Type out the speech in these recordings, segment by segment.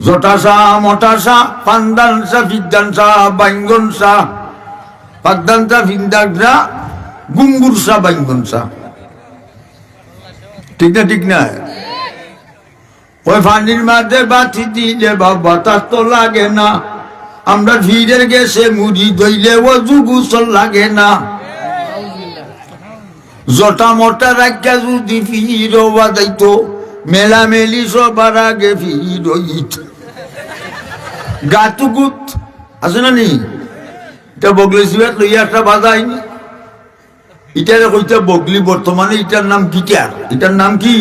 জটাসা মটাসা পান্দানসা ফিদ্দানসা বাইঙ্গনসা পাদ্দানসা ফিন্দানসা গুঙ্গুরসা বাইঙ্গনসা ঠিক না ঠিক না ওই ফানির মাঝে দিলে বা বাতাস তো লাগে না আমরা ভিড়ের গেছে মুড়ি দইলে ও যুগুসল লাগে না জটা মোটা রাখা যদি ফির বাজাইতো মেলামেলি সবার আগে ফির গাতুকুত আছে না নি এটা বগলি সিবাত লইয়া একটা বাজাইনি। এটার কইতে বগলি বর্তমানে এটার নাম গিটার এটার নাম কি?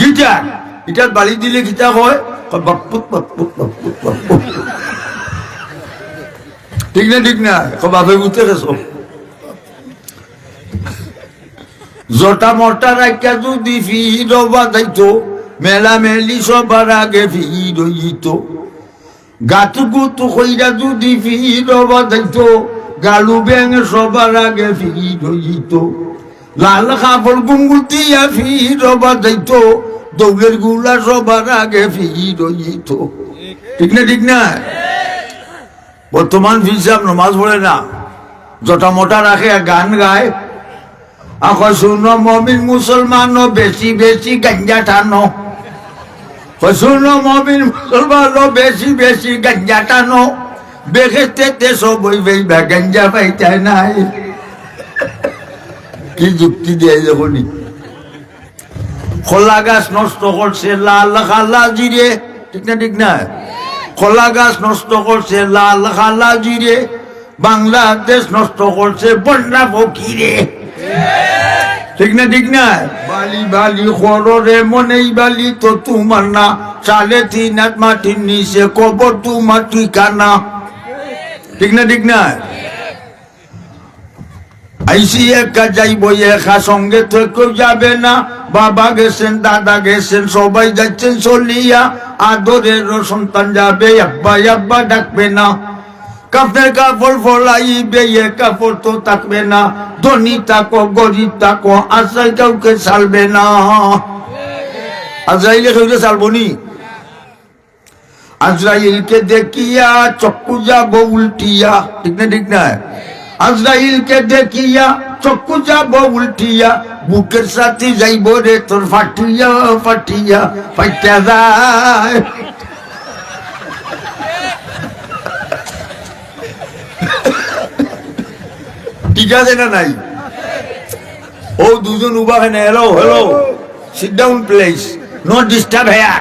গিটার এটার বালি দিলে গিটা হয় কয় বাপ্পুত বাপ্পুত বাপ্পুত বাপ্পুত ঠিক না ঠিক না? বাপে বুঝতে গেছো। জটা মটা রাখা যদি ফির বাজাইতো মেলা মেলি সবার আগে ফির হইত গাতু গুতু কইরা যদি ফির বাজাইতো গালু ব্যাং সবার আগে ফির হইত। লাল কাপড় গুঙ্গুতিয়া ফির বাজাইতো দৌড়েরগুলা সবার আগে ফির হইত। ঠিক না ঠিক না? বর্তমান ফিসাব নমাজ পড়ে না। জটা মোটা রাখে আর গান গায়। এখন মমিন মুসলমান বেশি বেশি গঞ্জা টানো। শুনো মমিন মুসলমান বেশি বেশি গঞ্জা টানো। বেখেতে গঞ্জা পাইতে নাই। কি যুক্তি দিয়ে যখনই খোলা গাছ নষ্ট করছে লাল খালা জিরে। ঠিক না ঠিক না? খোলা গাছ নষ্ট করছে লাল খালা জিরে। বাংলাদেশ নষ্ট করছে বন্যা ফকিরে। ঠিক না ঠিক না? বালি বালি খররে মনেই বালি তো তোমার না। সালে তিন মাটির নিচে কবর তোমার ঠিকানা। ঠিক না ঠিক না? আইসি একা যাইব, একা সঙ্গে তো কেউ যাবে না। বাবা গেছেন, দাদা গেছেন, সবাই যাচ্ছেন, চলিয়া। আদরের সন্তান যাবে আব্বা আব্বা ডাকবে না। কাপড়ের কাপড় ফলাইবে, এ কাপড় তো থাকবে না। ধনী তাকো গরিব তাকো আশায় কাউকে চালবে না। আজরাইলে কাউকে চালবো নি? আজরাইলকে দেখিয়া চক্ষু যাব উল্টিয়া। ঠিক না ঠিক না? আজরাইলকে দেখিয়া চক্ষু যাব উল্টিয়া। বুকের সাথে যাইব রে, তোর ফাটিয়া ফাটিয়া ফাটিয়া যায়। ঠিক আছে না নাই? ও দুজন উবা হেনে hello hello sit down please no disturb হ্যাঁ